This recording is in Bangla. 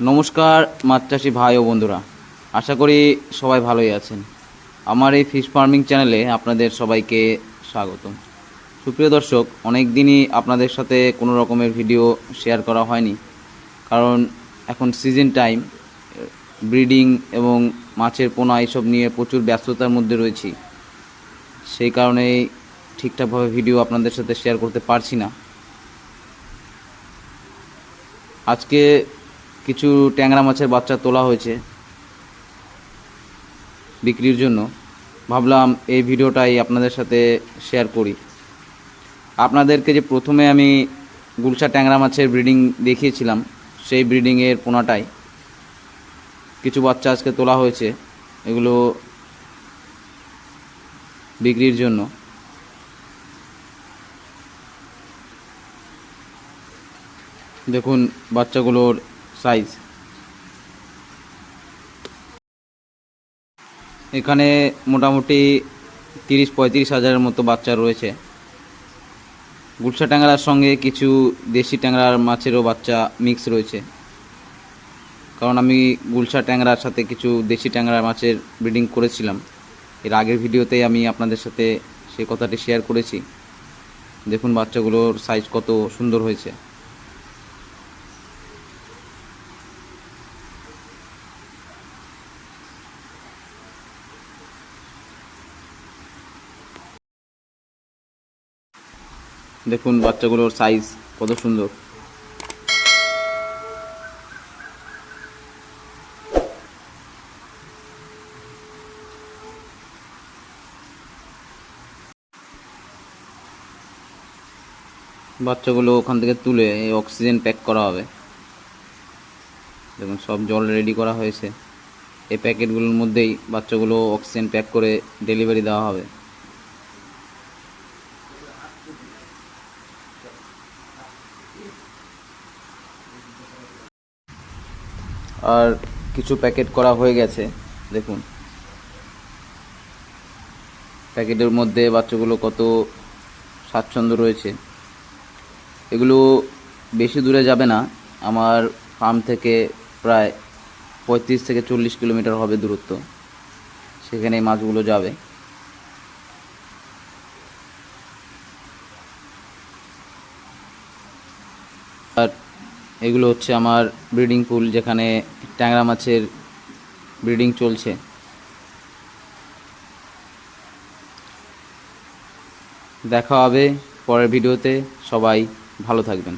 নমস্কার মাছ চাষি ভাই ও বন্ধুরা। আশা করি সবাই ভালোই আছেন। আমার এই ফিশ ফার্মিং চ্যানেলে আপনাদের সবাইকে স্বাগতম। সুপ্রিয় দর্শক অনেক দিনই আপনাদের সাথে কোনো রকমের ভিডিও শেয়ার করা হয়নি। কারণ এখন সিজন টাইম, ব্রিডিং এবং মাছের পোনা এইসব নিয়ে প্রচুর ব্যস্ততার মধ্যে রয়েছি। সেই কারণেই ঠিকঠাকভাবে ভিডিও আপনাদের সাথে শেয়ার করতে পারছি না। আজকে কিছু ট্যাংরা মাছের বাচ্চা তোলা হয়েছে বিক্রির জন্য। ভাবলাম এই ভিডিওটাই আপনাদের সাথে শেয়ার করি। আপনাদেরকে যে প্রথমে আমি গুলশা ট্যাংরা মাছের ব্রিডিং দেখিয়েছিলাম, সেই ব্রিডিংয়ের পোনাটাই। কিছু বাচ্চা আজকে তোলা হয়েছে, এগুলো বিক্রির জন্য। দেখুন, বাচ্চাগুলোর সাইজ। এখানে মোটামুটি তিরিশ পঁয়ত্রিশ হাজারের মতো বাচ্চা রয়েছে। গুলশা ট্যাংরার সঙ্গে কিছু দেশি ট্যাংরার মাছেরও বাচ্চা মিক্স রয়েছে। কারণ আমি গুলশা ট্যাংরার সাথে কিছু দেশি ট্যাংরার মাছের ব্রিডিং করেছিলাম। এর আগের ভিডিওতেই আমি আপনাদের সাথে সেই কথাটি শেয়ার করেছি। দেখুন বাচ্চাগুলোর সাইজ কত সুন্দর হয়েছে। দেখুন বাচ্চাগুলোর সাইজ কত সুন্দর। বাচ্চাগুলো ওখান থেকে তুলে অক্সিজেন প্যাক করা হবে। দেখুন, সব জল রেডি করা হয়েছে। এই প্যাকেটগুলোর মধ্যেই বাচ্চাগুলো অক্সিজেন প্যাক করে ডেলিভারি দেওয়া হবে। আর কিছু প্যাকেট করা হয়ে গেছে, দেখুন। প্যাকেটের মধ্যে বাচ্চাগুলো কত স্বাচ্ছন্দ্য রয়েছে। এগুলো বেশি দূরে যাবে না, আমার ফার্ম থেকে প্রায় পঁয়ত্রিশ থেকে চল্লিশ কিলোমিটার হবে দূরত্ব। সেখানে মাছগুলো যাবে। আর এগুলো হচ্ছে আমার ব্রিডিং পুল যেখানে ট্যাংরা মাছের ব্রিডিং চলছে। দেখা হবে পরের ভিডিওতে। সবাই ভালো থাকবেন।